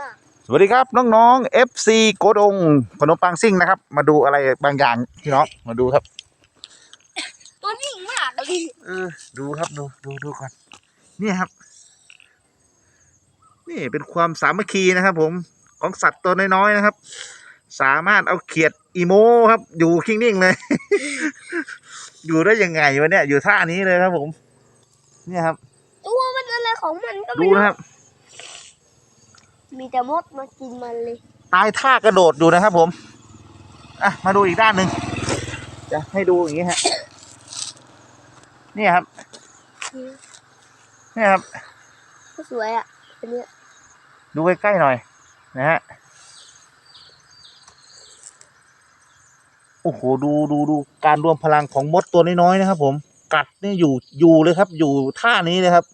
มากสวัสดีครับน้องๆ FC โกดงขนมปังซิ่งนะครับ มาดูอะไรบางอย่างพี่น้องมาดูครับ ตัวนิ่งมากเลยเออดูครับดูดูดูก่อนนี่ครับ นี่เป็นความสามัคคีนะครับ ผมของสัตว์ตัวน้อยๆนะครับ สามารถเอาเขียดอีโมครับ อยู่คิงนิ่งเลย อยู่ได้ยังไงวะเนี่ยอยู่ท่านี้เลยครับ ผม เนี่ยครับ ตัวมันอะไรของมันก็ดูไม่รู้นะครับ มีแต่มดมากินมันเลยตายท่ากระโดดอยู่นะครับผมอะมาดูอีกด้านหนึ่งจะให้ดูอย่างนี้ฮะเนี่ยครับเนี่ยครับก็สวยอะอันเนี้ยดูใกล้ๆหน่อย นะฮะโอ้โหดูดูดูการรวมพลังของมดตัวน้อยๆนะครับ ผม กัดนี่อยู่อยู่เลยครับ อยู่ท่านี้เลยครับ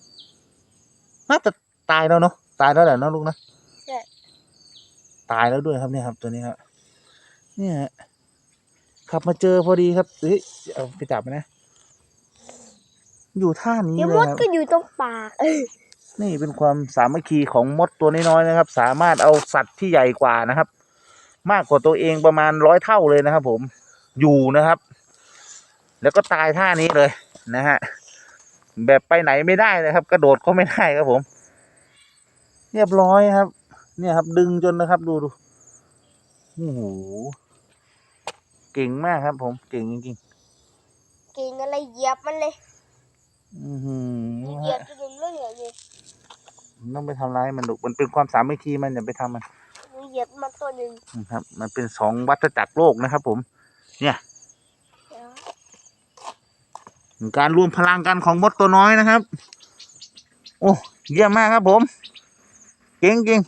น่าจะตายแล้วเนาะตายแล้วแหละเนาะลูกนะใช่ ตายแล้วด้วยครับเนี่ยครับ ตัวนี้ครับเนี่ยฮะขับมาเจอพอดีครับเฮ้ยเอาไปจับมันนะ อยู่ท่านี้เดี๋ยวเลยมดครับ ก็อยู่ตรงปากเออนี่เป็นความสามัคคีของมดตัวน้อยๆนะครับ สามารถเอาสัตว์ที่ใหญ่กว่านะครับ มากกว่าตัวเองประมาณร้อยเท่าเลยนะครับผมอยู่นะครับ แล้วก็ตายท่านี้เลยนะฮะแบบไปไหนไม่ได้เลยครับ กระโดดก็ไม่ได้ครับผม เรียบร้อยครับ เนี่ยครับดึงจนนะครับดูดูโอ้โหเก่งมากครับ ผมเก่งจริงกินอะไรเหยียบมันเลยๆอือหือเหยียบฮะจนมันเรื่องเลยต้องไปทำร้ายมันดุมันเป็นความสามัคคีมันอย่าไปทำมันมันเหยียบมันตัวหนึ่งนะครับ มันเป็นสองวัฏจักรโลกนะครับ ผม เนี่ยการรวมพลังกันของมดตัวน้อยนะครับ โอ้เยี่ยมมากครับผม เก่งจริง